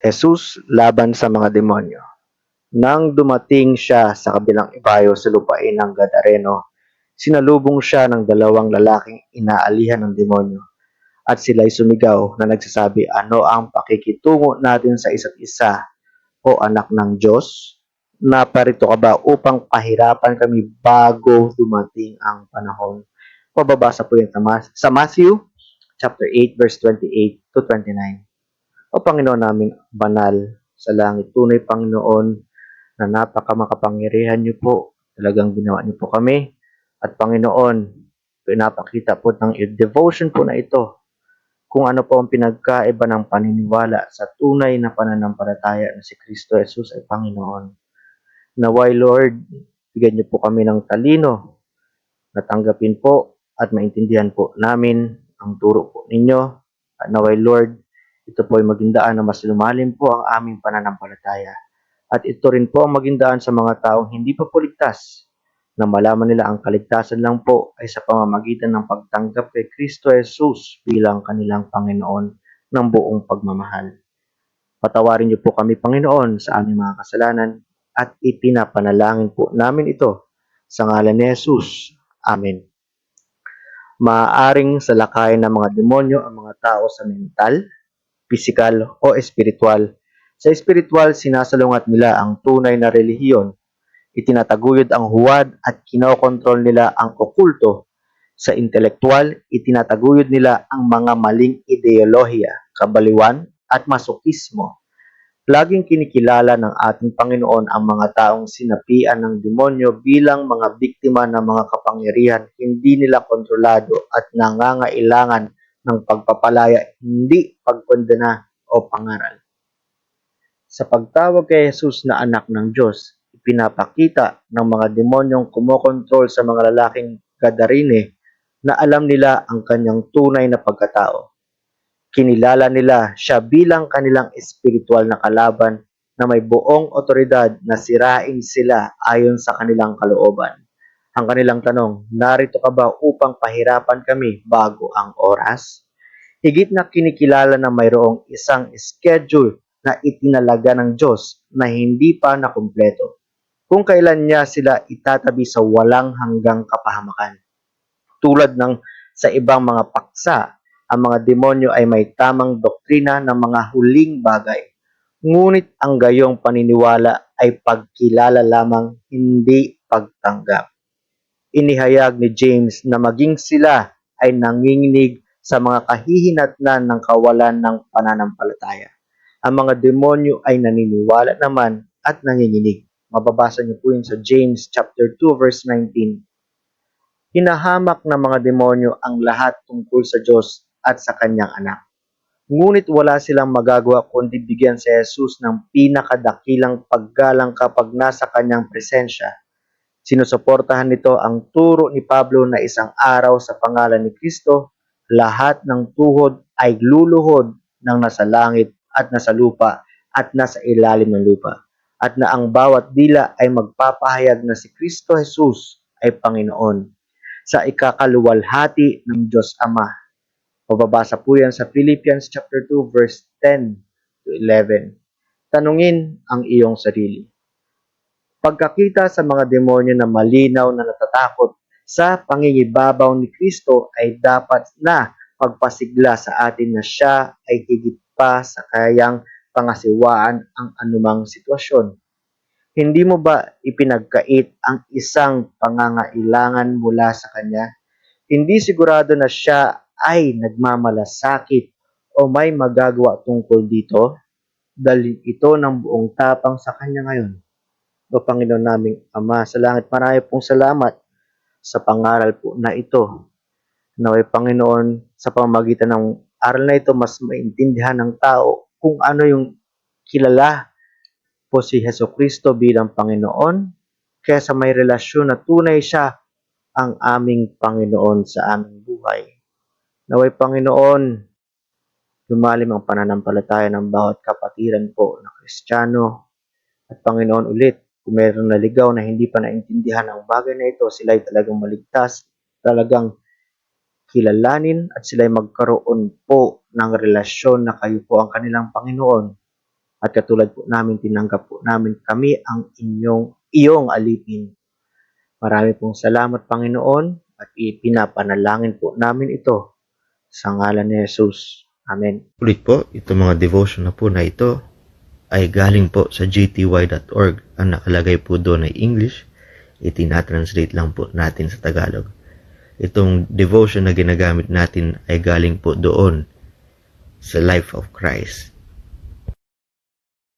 Jesus laban sa mga demonyo. Nang dumating siya sa kabilang ibayo sa lupain ng Gadareno, sinalubong siya ng dalawang lalaking inaalihan ng demonyo. At sila'y sumigaw na nagsasabi, ano ang pakikitungo natin sa isa't isa o anak ng Diyos? Naparito ka ba upang pahirapan kami bago dumating ang panahon? Pababasa po yan sa Matthew chapter 8 verse 28 to 29. O Panginoon naming banal sa langit, tunay Panginoon na napaka makapangyarihan niyo po. Talagang ginawa niyo po kami. At Panginoon, pinapakita po ng devotion po na ito kung ano po ang pinagkaiba ng paniniwala sa tunay na pananampalataya na si Kristo Jesus ay Panginoon. Naway Lord, bigyan niyo po kami ng talino na tanggapin po at maintindihan po namin ang turo po ninyo. At naway Lord, ito po ay maging daan na mas lumalim po ang aming pananampalataya. At ito rin po ang maging daan sa mga taong hindi pa po ligtas na malaman nila ang kaligtasan lang po ay sa pamamagitan ng pagtanggap kay Kristo Jesus bilang kanilang Panginoon ng buong pagmamahal. Patawarin niyo po kami, Panginoon, sa aming mga kasalanan at ipinapanalangin po namin ito sa ngalan ni Jesus. Amen. Maaaring salakayin ng mga demonyo ang mga tao sa mental, pisikal o espiritual. Sa espiritual, sinasalungat nila ang tunay na relihiyon itinataguyod ang huwad at kinokontrol nila ang okulto. Sa intelektual, itinataguyod nila ang mga maling ideolohiya, kabaliwan at masokismo. Laging kinikilala ng ating Panginoon ang mga taong sinapian ng demonyo bilang mga biktima ng mga kapangyarihan hindi nila kontrolado at nangangailangan ng pagpapalaya, hindi pagkondena o pangaral. Sa pagtawag kay Jesus na anak ng Diyos, ipinapakita ng mga demonyong kumokontrol sa mga lalaking gadarine na alam nila ang kanyang tunay na pagkatao. Kinilala nila siya bilang kanilang espiritual na kalaban na may buong otoridad na sirain sila ayon sa kanilang kalooban. Ang kanilang tanong, narito ka ba upang pahirapan kami bago ang oras? Higit na kinikilala na mayroong isang schedule na itinalaga ng Diyos na hindi pa nakumpleto kung kailan niya sila itatabi sa walang hanggang kapahamakan. Tulad ng sa ibang mga paksa, ang mga demonyo ay may tamang doktrina ng mga huling bagay. Ngunit ang gayong paniniwala ay pagkilala lamang, hindi pagtanggap. Inihayag ni James na maging sila ay nanginginig sa mga kahihinatnan ng kawalan ng pananampalataya. Ang mga demonyo ay naniniwala naman at nanginginig. Mababasa niyo po yun sa James chapter 2 verse 19. Hinahamak ng mga demonyo ang lahat tungkol sa Diyos at sa kanyang anak. Ngunit wala silang magagawa kundi bigyan si Jesus ng pinakadakilang paggalang kapag nasa kanyang presensya. Sinusuportahan nito ang turo ni Pablo na isang araw sa pangalan ni Kristo, lahat ng tuhod ay luluhod ng nasa langit at nasa lupa at nasa ilalim ng lupa at na ang bawat dila ay magpapahayag na si Kristo Jesus ay Panginoon sa ikakaluwalhati ng Diyos Ama. Mababasa po yan sa Philippians chapter 2 verse 10 to 11. Tanungin ang iyong sarili. Pagkakita sa mga demonyo na malinaw na natatakot sa pangingibabaw ni Kristo ay dapat na magpasigla sa atin na siya ay higit pa sa kayang pangasiwaan ang anumang sitwasyon. Hindi mo ba ipinagkait ang isang pangangailangan mula sa Kanya? Hindi sigurado na siya ay nagmamalasakit o may magagawa tungkol dito? Dahil ito ng buong tapang sa Kanya ngayon. O Panginoon naming Ama sa langit, marami pong salamat sa pangaral po na ito. Naway Panginoon, sa pamamagitan ng aral na ito, mas maintindihan ng tao kung ano yung kilala po si Heso Kristo bilang Panginoon kaysa may relasyon na tunay siya ang aming Panginoon sa aming buhay. Naway Panginoon, lumalim ang pananampalataya ng bawat kapatiran po na Kristiyano. At Panginoon ulit, kung mayroong naligaw na hindi pa naintindihan ang bagay na ito, sila ay talagang maligtas, talagang kilalanin at sila ay magkaroon po ng relasyon na kayo po ang kanilang Panginoon. At katulad po namin, tinanggap po namin kami ang inyong iyong alipin. Marami pong salamat, Panginoon, at ipinapanalangin po namin ito sa ngalan ni Jesus. Amen. Ulit po, itong mga devotion na po na ito ay galing po sa gty.org. Ang nakalagay po doon ay English. Itinatranslate lang po natin sa Tagalog. Itong devotion na ginagamit natin ay galing po doon sa Life of Christ.